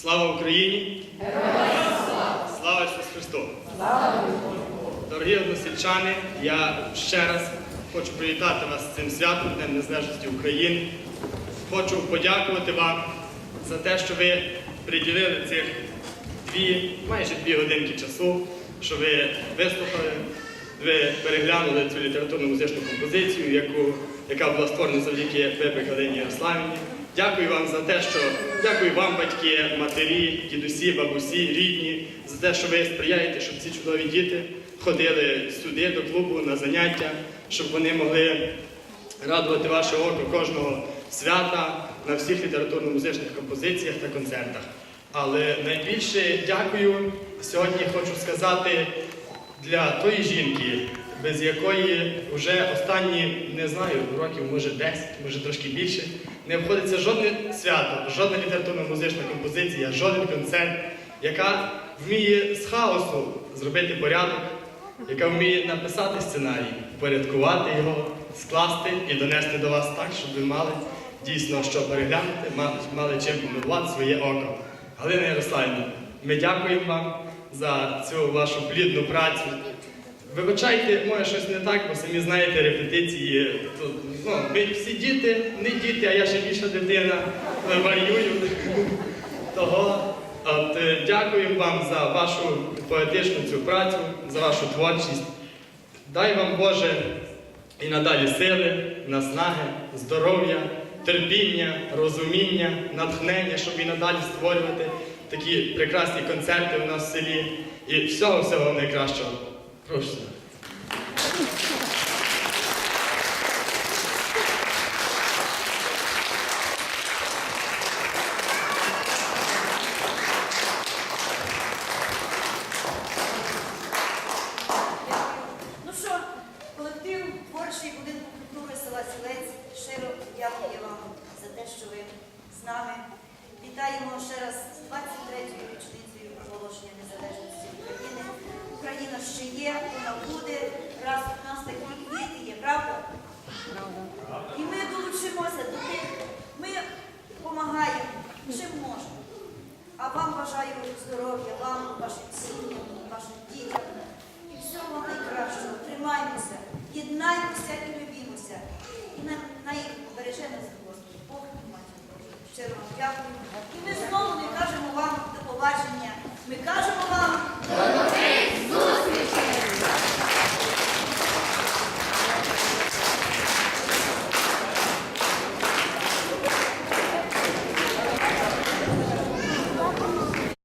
Слава Україні! Слава Ісусу Христу! Дорогі односельчани, я ще раз хочу привітати вас з цим святом Днем Незалежності України. Хочу подякувати вам за те, що ви приділили цих дві, майже дві годинки часу, що ви вислухали, ви переглянули цю літературну музичну композицію, яку, яка була створена завдяки Вебе Галині. Дякую вам за те, що дякую вам, батьки, матері, дідусі, бабусі, рідні, за те, що ви сприяєте, щоб ці чудові діти ходили сюди до клубу на заняття, щоб вони могли радувати ваше око кожного свята на всіх літературно-музичних композиціях та концертах. Але найбільше дякую сьогодні хочу сказати для тої жінки, без якої вже останні, не знаю, років, може 10, може трошки більше, не обходиться жодне свято, жодна літературно-музична композиція, жоден концерт, яка вміє з хаосу зробити порядок, яка вміє написати сценарій, упорядкувати його, скласти і донести до вас так, щоб ви мали дійсно що переглянути, мали чим помилувати своє око. Галина Ярославівна, ми дякуємо вам за цю вашу плідну працю. Вибачайте, може щось не так, бо самі знаєте, репетиції. Тут, ну, ми всі діти, не діти, а я ще більша дитина, варюю. Того от, е, дякуємо вам за вашу поетичну цю працю, за вашу творчість. Дай вам Боже і надалі сили, наснаги, здоров'я, терпіння, розуміння, натхнення, щоб і надалі створювати такі прекрасні концерти у нас в селі. І всього-всього найкращого. Прошу. Ну що, колектив творчий будинку села Сілець щиро дякую вам за те, що ви з нами. Вітаємо ще раз з 23-ю річницею проголошення незалежності України. Україна ще є, вона буде, раз у нас такі квіти є, правда? І ми долучимося до тих, ми допомагаємо, чим можемо. А вам бажаю здоров'я, вам, вашим сім'ям, вашим дітям. І всього найкращого. Тримаймося, єднаймося і любімося. І на, на їх береже нас Господь, Бог Матір Божа. Щиро вам дякую. І ми знову не кажемо вам до побачення. Ми кажемо вам